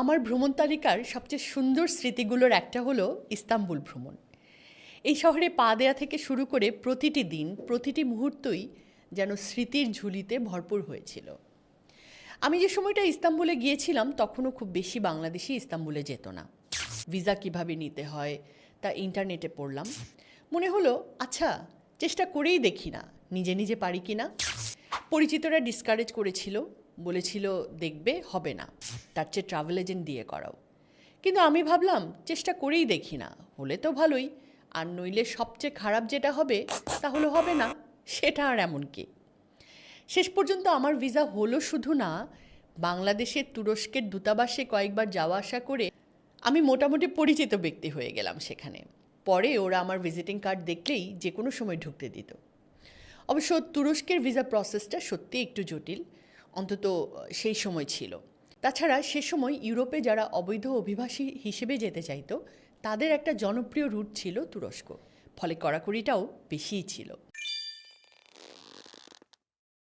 আমার ভ্রমণ তালিকার সবচেয়ে সুন্দর স্মৃতিগুলোর একটা হলো ইস্তাম্বুল ভ্রমণ। এই শহরে পা দেয়া থেকে শুরু করে প্রতিটি দিন, প্রতিটি মুহূর্তই যেন স্মৃতির ঝুলিতে ভরপুর হয়েছিল। আমি যে সময়টা ইস্তাম্বুলে গিয়েছিলাম, তখনও খুব বেশি বাংলাদেশি ইস্তাম্বুলে যেত না। ভিসা কীভাবে নিতে হয়, তা ইন্টারনেটে পড়লাম। মনে হলো আচ্ছা চেষ্টা করেই দেখি না, নিজে নিজে পারি কি না? পরিচিতরা ডিসকারেজ করেছিল বলেছিল, দেখবে, হবে না। তার চেয়ে ট্রাভেল এজেন্ট দিয়ে করাও। কিন্তু আমি ভাবলাম, চেষ্টা করেই দেখি না, হলে তো ভালোই। আর নইলে সবচেয়ে খারাপ যেটা হবে, তাহলে হবে না। সেটা আর এমন কি? শেষ পর্যন্ত আমার ভিসা হলো শুধু না, বাংলাদেশের তুরস্কের দূতাবাসে কয়েকবার যাওয়া আসা করে আমি মোটামুটি পরিচিত ব্যক্তি হয়ে গেলাম সেখানে। পরে ওরা আমার ভিজিটিং কার্ড দেখলেই যে কোনো সময় ঢুকতে দিত। অবশ্য তুরস্কের ভিসা প্রসেসটা সত্যি একটু জটিল। অন্তত সেই সময় ছিল। তাছাড়া সে সময় ইউরোপে যারা অবৈধ অভিবাসী হিসেবে যেতে চাইতো, তাদের একটা জনপ্রিয় রুট ছিল তুরস্ক। ফলে কড়াকড়িটাও বেশিই ছিল।